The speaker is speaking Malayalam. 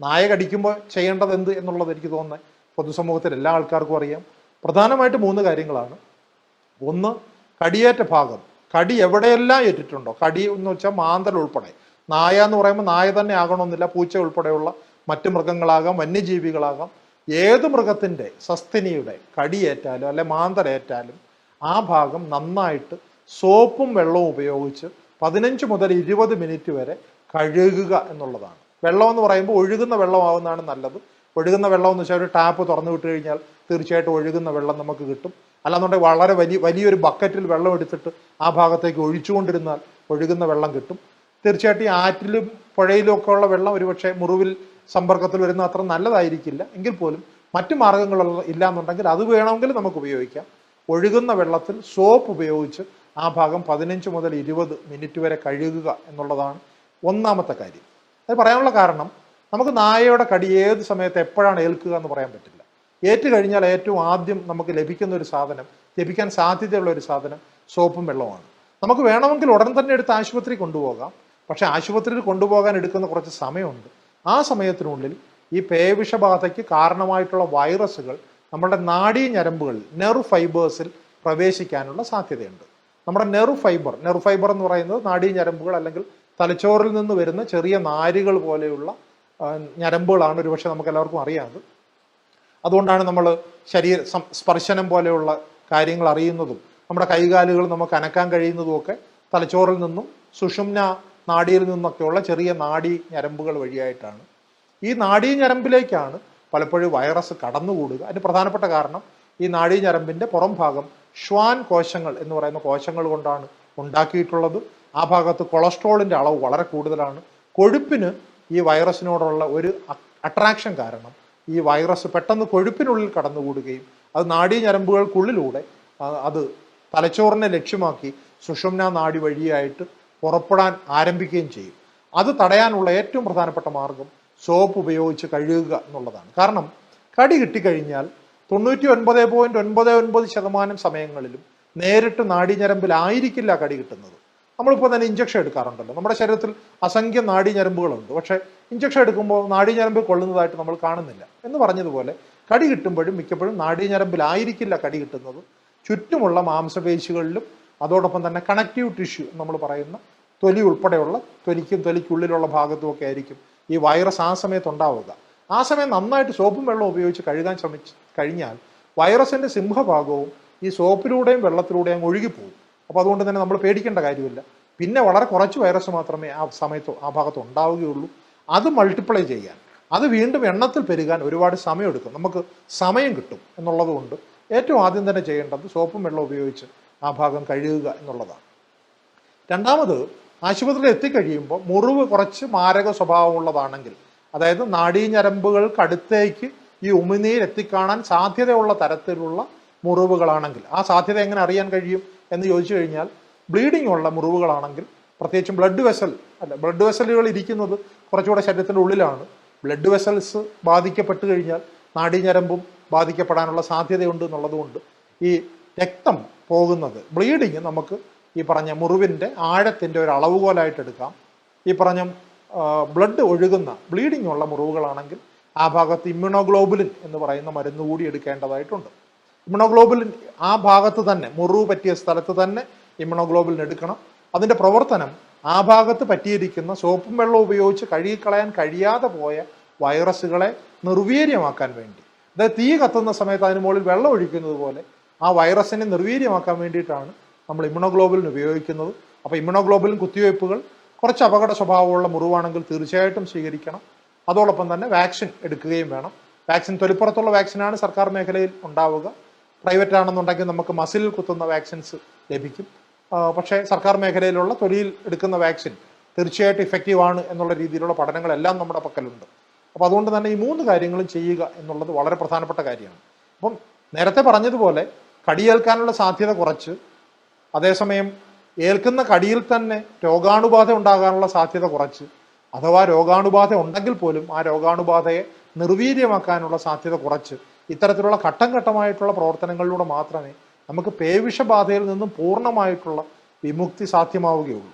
നായ കടിക്കുമ്പോൾ ചെയ്യേണ്ടത് എന്ത് എന്നുള്ളത് എനിക്ക് തോന്നുന്നത് പൊതുസമൂഹത്തിൽ എല്ലാ ആൾക്കാർക്കും അറിയാം. പ്രധാനമായിട്ട് മൂന്ന് കാര്യങ്ങളാണ്. ഒന്ന് കടിയേറ്റ ഭാഗം. കടി എവിടെയെല്ലാം ഏറ്റിട്ടുണ്ടോ? കടി എന്ന് വെച്ചാൽ മാന്തൽ ഉൾപ്പെടെ. നായ എന്ന് പറയുമ്പോൾ നായ തന്നെ ആകണമെന്നില്ല. പൂച്ച ഉൾപ്പെടെയുള്ള മറ്റ് മൃഗങ്ങളാകാം വന്യജീവികളാകാം. ഏത് മൃഗത്തിന്റെ സസ്തിനിയുടെ കടിയേറ്റാലും അല്ലെ മാന്തലേറ്റാലും ആ ഭാഗം നന്നായിട്ട് സോപ്പും വെള്ളവും ഉപയോഗിച്ച് പതിനഞ്ച് മുതൽ ഇരുപത് മിനിറ്റ് വരെ കഴുകുക എന്നുള്ളതാണ്. വെള്ളം എന്ന് പറയുമ്പോൾ ഒഴുകുന്ന വെള്ളമാവുന്നതാണ് നല്ലത്. ഒഴുകുന്ന വെള്ളം എന്ന് വെച്ചാൽ ഒരു ടാപ്പ് തുറന്നു വിട്ട് കഴിഞ്ഞാൽ തീർച്ചയായിട്ടും ഒഴുകുന്ന വെള്ളം നമുക്ക് കിട്ടും. അല്ലാന്നുണ്ടെങ്കിൽ വളരെ വലിയ വലിയൊരു ബക്കറ്റിൽ വെള്ളം എടുത്തിട്ട് ആ ഭാഗത്തേക്ക് ഒഴിച്ചുകൊണ്ടിരുന്നാൽ ഒഴുകുന്ന വെള്ളം കിട്ടും. തീർച്ചയായിട്ടും ഈ ആറ്റിലും പുഴയിലും ഉള്ള വെള്ളം ഒരുപക്ഷെ മുറിവിൽ സമ്പർക്കത്തിൽ വരുന്ന അത്ര നല്ലതായിരിക്കില്ല. എങ്കിൽ പോലും മറ്റു മാർഗങ്ങളുള്ള ഇല്ലാന്നുണ്ടെങ്കിൽ അത് വേണമെങ്കിൽ നമുക്ക് ഉപയോഗിക്കാം. ഒഴുകുന്ന വെള്ളത്തിൽ സോപ്പ് ഉപയോഗിച്ച് ആ ഭാഗം പതിനഞ്ച് മുതൽ ഇരുപത് മിനിറ്റ് വരെ കഴുകുക എന്നുള്ളതാണ് ഒന്നാമത്തെ കാര്യം. അത് പറയാനുള്ള കാരണം നമുക്ക് നായയുടെ കടി ഏത് സമയത്ത് എപ്പോഴാണ് ഏൽക്കുക എന്ന് പറയാൻ പറ്റില്ല. ഏറ്റു കഴിഞ്ഞാൽ ഏറ്റവും ആദ്യം നമുക്ക് ലഭിക്കുന്ന ഒരു സാധനം ലഭിക്കാൻ സാധ്യതയുള്ള ഒരു സാധനം സോപ്പും വെള്ളവുമാണ്. നമുക്ക് വേണമെങ്കിൽ ഉടൻ തന്നെ എടുത്ത് ആശുപത്രി കൊണ്ടുപോകാം. പക്ഷേ ആശുപത്രിയിൽ കൊണ്ടുപോകാൻ എടുക്കുന്ന കുറച്ച് സമയമുണ്ട്. ആ സമയത്തിനുള്ളിൽ ഈ പേവിഷബാധയ്ക്ക് കാരണമായിട്ടുള്ള വൈറസുകൾ നമ്മുടെ നാഡീ ഞരമ്പുകളിൽ നെറു ഫൈബേഴ്സിൽ പ്രവേശിക്കാനുള്ള സാധ്യതയുണ്ട്. നമ്മുടെ നെറു ഫൈബർ നെറു ഫൈബർ എന്ന് പറയുന്നത് നാഡീ ഞരമ്പുകൾ അല്ലെങ്കിൽ തലച്ചോറിൽ നിന്ന് വരുന്ന ചെറിയ നാരുകൾ പോലെയുള്ള ഞരമ്പുകളാണ് ഒരുപക്ഷെ നമുക്ക് എല്ലാവർക്കും അറിയാത്. അതുകൊണ്ടാണ് നമ്മൾ ശരീര സ്പർശനം പോലെയുള്ള കാര്യങ്ങൾ അറിയുന്നതും നമ്മുടെ കൈകാലുകൾ നമുക്ക് അനക്കാൻ കഴിയുന്നതും ഒക്കെ തലച്ചോറിൽ നിന്നും സുഷുമ്ന നാടിയിൽ നിന്നൊക്കെയുള്ള ചെറിയ നാഡി ഞരമ്പുകൾ വഴിയായിട്ടാണ്. ഈ നാഡീ ഞരമ്പിലേക്കാണ് പലപ്പോഴും വൈറസ് കടന്നുകൂടുക. അതിന് പ്രധാനപ്പെട്ട കാരണം ഈ നാഡീ ഞരമ്പിന്റെ പുറം ഭാഗം ശ്വാൻ കോശങ്ങൾ എന്ന് പറയുന്ന കോശങ്ങൾ കൊണ്ടാണ് ഉണ്ടാക്കിയിട്ടുള്ളത്. ആ ഭാഗത്ത് കൊളസ്ട്രോളിന്റെ അളവ് വളരെ കൂടുതലാണ്. കൊഴുപ്പിന് ഈ വൈറസിനോടുള്ള ഒരു അട്രാക്ഷൻ കാരണം ഈ വൈറസ് പെട്ടെന്ന് കൊഴുപ്പിനുള്ളിൽ കടന്നുകൂടുകയും അത് നാഡീ ഞരമ്പുകൾക്കുള്ളിലൂടെ അത് തലച്ചോറിനെ ലക്ഷ്യമാക്കി സുഷുമ്ന നാഡി വഴിയായിട്ട് പുറപ്പെടാൻ ആരംഭിക്കുകയും ചെയ്യും. അത് തടയാനുള്ള ഏറ്റവും പ്രധാനപ്പെട്ട മാർഗം സോപ്പ് ഉപയോഗിച്ച് കഴുകുക എന്നുള്ളതാണ്. കാരണം കടി കിട്ടിക്കഴിഞ്ഞാൽ തൊണ്ണൂറ്റി ഒൻപത് പോയിന്റ് ഒൻപത് ഒൻപത് ശതമാനം സമയങ്ങളിലും നേരിട്ട് നാഡീഞ്ഞരമ്പിലായിരിക്കില്ല കടി കിട്ടുന്നത്. നമ്മളിപ്പോൾ തന്നെ ഇഞ്ചക്ഷൻ എടുക്കാറുണ്ടല്ലോ. നമ്മുടെ ശരീരത്തിൽ അസംഖ്യം നാഡീഞരമ്പുകളുണ്ട്. പക്ഷേ ഇഞ്ചക്ഷൻ എടുക്കുമ്പോൾ നാഡീഞരമ്പിൽ കൊള്ളുന്നതായിട്ട് നമ്മൾ കാണുന്നില്ല. എന്ന് പറഞ്ഞതുപോലെ കടി കിട്ടുമ്പോഴും മിക്കപ്പോഴും നാഡീഞരമ്പിലായിരിക്കില്ല കടി കിട്ടുന്നത്. ചുറ്റുമുള്ള മാംസപേശികളിലും അതോടൊപ്പം തന്നെ കണക്റ്റീവ് ടിഷ്യൂ നമ്മൾ പറയുന്ന തൊലി ഉൾപ്പെടെയുള്ള തൊലിക്കും തൊലിക്കുള്ളിലുള്ള ഭാഗത്തും ഒക്കെ ആയിരിക്കും ഈ വൈറസ് ആ സമയത്ത് ഉണ്ടാവുക. ആ സമയം നന്നായിട്ട് സോപ്പും വെള്ളവും ഉപയോഗിച്ച് കഴുകാൻ ശ്രമിച്ച് കഴിഞ്ഞാൽ വൈറസിന്റെ സിംഹഭാഗവും ഈ സോപ്പിലൂടെയും വെള്ളത്തിലൂടെയും ഒഴുകിപ്പോകും. അപ്പോൾ അതുകൊണ്ട് തന്നെ നമ്മൾ പേടിക്കേണ്ട കാര്യമില്ല. പിന്നെ വളരെ കുറച്ച് വൈറസ് മാത്രമേ ആ സമയത്ത് ആ ഭാഗത്ത് ഉണ്ടാവുകയുള്ളൂ. അത് മൾട്ടിപ്ലൈ ചെയ്യാൻ അത് വീണ്ടും എണ്ണത്തിൽ പെരുകാൻ ഒരുപാട് സമയമെടുക്കും. നമുക്ക് സമയം കിട്ടും എന്നുള്ളതുകൊണ്ട് ഏറ്റവും ആദ്യം തന്നെ ചെയ്യേണ്ടത് സോപ്പും വെള്ളം ഉപയോഗിച്ച് ആ ഭാഗം കഴുകുക എന്നുള്ളതാണ്. രണ്ടാമത് ആശുപത്രിയിൽ എത്തിക്കഴിയുമ്പോൾ മുറിവ് കുറച്ച് മാരക സ്വഭാവമുള്ളതാണെങ്കിൽ അതായത് നാടീഞ്ഞരമ്പുകൾക്ക് അടുത്തേക്ക് ഈ ഉമിനീർ എത്തിക്കാണാൻ സാധ്യതയുള്ള തരത്തിലുള്ള മുറിവുകളാണെങ്കിൽ ആ സാധ്യത എങ്ങനെ അറിയാൻ കഴിയും? എന്ന് ചോദിച്ചു കഴിഞ്ഞാൽ ബ്ലീഡിംഗ് ഉള്ള മുറിവുകളാണെങ്കിൽ പ്രത്യേകിച്ചും ബ്ലഡ് വെസൽ അല്ല ബ്ലഡ് വെസലുകൾ ഇരിക്കുന്നത് കുറച്ചുകൂടെ ശരീരത്തിന്റെ ഉള്ളിലാണ്. ബ്ലഡ് വെസൽസ് ബാധിക്കപ്പെട്ട് കഴിഞ്ഞാൽ നാഡീഞരമ്പും ബാധിക്കപ്പെടാനുള്ള സാധ്യതയുണ്ട് എന്നുള്ളതുകൊണ്ട് ഈ രക്തം പോകുന്നത് ബ്ലീഡിങ് നമുക്ക് ഈ പറഞ്ഞ മുറിവിന്റെ ആഴത്തിന്റെ ഒരു അളവുകോലായിട്ട് എടുക്കാം. ഈ പറഞ്ഞ ബ്ലഡ് ഒഴുകുന്ന ബ്ലീഡിംഗ് ഉള്ള മുറിവുകളാണെങ്കിൽ ആ ഭാഗത്ത് ഇമ്മ്യൂണോഗ്ലോബുലിൻ എന്ന് പറയുന്ന മരുന്ന് കൂടി എടുക്കേണ്ടതായിട്ടുണ്ട്. ഇമ്മ്യൂണോഗ്ലോബുലിൻ ആ ഭാഗത്ത് തന്നെ മുറിവ് പറ്റിയ സ്ഥലത്ത് തന്നെ ഇമ്മണോഗ്ലോബുലിൻ എടുക്കണം. അതിന്റെ പ്രവർത്തനം ആ ഭാഗത്ത് പറ്റിയിരിക്കുന്ന സോപ്പും വെള്ളവും ഉപയോഗിച്ച് കഴുകിക്കളയാൻ കഴിയാതെ പോയ വൈറസുകളെ നിർവീര്യമാക്കാൻ വേണ്ടി. അതായത് തീ കത്തുന്ന സമയത്ത് അതിന് മുകളിൽ വെള്ളം ഒഴിക്കുന്നത് പോലെ ആ വൈറസിനെ നിർവീര്യമാക്കാൻ വേണ്ടിയിട്ടാണ് നമ്മൾ ഇമ്മണോഗ്ലോബുലിൻ ഉപയോഗിക്കുന്നത്. അപ്പോൾ ഇമ്മണോഗ്ലോബുലിൻ കുത്തിവയ്പ്പുകൾ കുറച്ച് അപകട സ്വഭാവമുള്ള മുറിവാണെങ്കിൽ തീർച്ചയായിട്ടും സ്വീകരിക്കണം. അതോടൊപ്പം തന്നെ വാക്സിൻ എടുക്കുകയും വേണം. വാക്സിൻ തൊലിപ്പുറത്തുള്ള വാക്സിനാണ് സർക്കാർ മേഖലയിൽ ഉണ്ടാവുക. പ്രൈവറ്റ് ആണെന്നുണ്ടെങ്കിൽ നമുക്ക് മസിൽ കുത്തുന്ന വാക്സിൻസ് ലഭിക്കും. പക്ഷേ സർക്കാർ മേഖലയിലുള്ള തൊലിയിൽ എടുക്കുന്ന വാക്സിൻ തീർച്ചയായിട്ടും ഇഫക്റ്റീവ് ആണ് എന്നുള്ള രീതിയിലുള്ള പഠനങ്ങളെല്ലാം നമ്മുടെ പക്കലുണ്ട്. അപ്പോൾ അതുകൊണ്ട് തന്നെ ഈ മൂന്ന് കാര്യങ്ങളും ചെയ്യുക എന്നുള്ളത് വളരെ പ്രധാനപ്പെട്ട കാര്യമാണ്. അപ്പം നേരത്തെ പറഞ്ഞതുപോലെ കടിയേൽക്കാനുള്ള സാധ്യത കുറച്ച്. അതേസമയം ഏൽക്കുന്ന കടിയിൽ തന്നെ രോഗാണുബാധ ഉണ്ടാകാനുള്ള സാധ്യത കുറച്ച്. അഥവാ രോഗാണുബാധ ഉണ്ടെങ്കിൽ പോലും ആ രോഗാണുബാധയെ നിർവീര്യമാക്കാനുള്ള സാധ്യത കുറച്ച്. ഇത്തരത്തിലുള്ള ഘട്ടം ഘട്ടമായിട്ടുള്ള പ്രവർത്തനങ്ങളിലൂടെ മാത്രമേ നമുക്ക് പേവിഷബാധയിൽ നിന്നും പൂർണമായിട്ടുള്ള വിമുക്തി സാധ്യമാവുകയുള്ളൂ.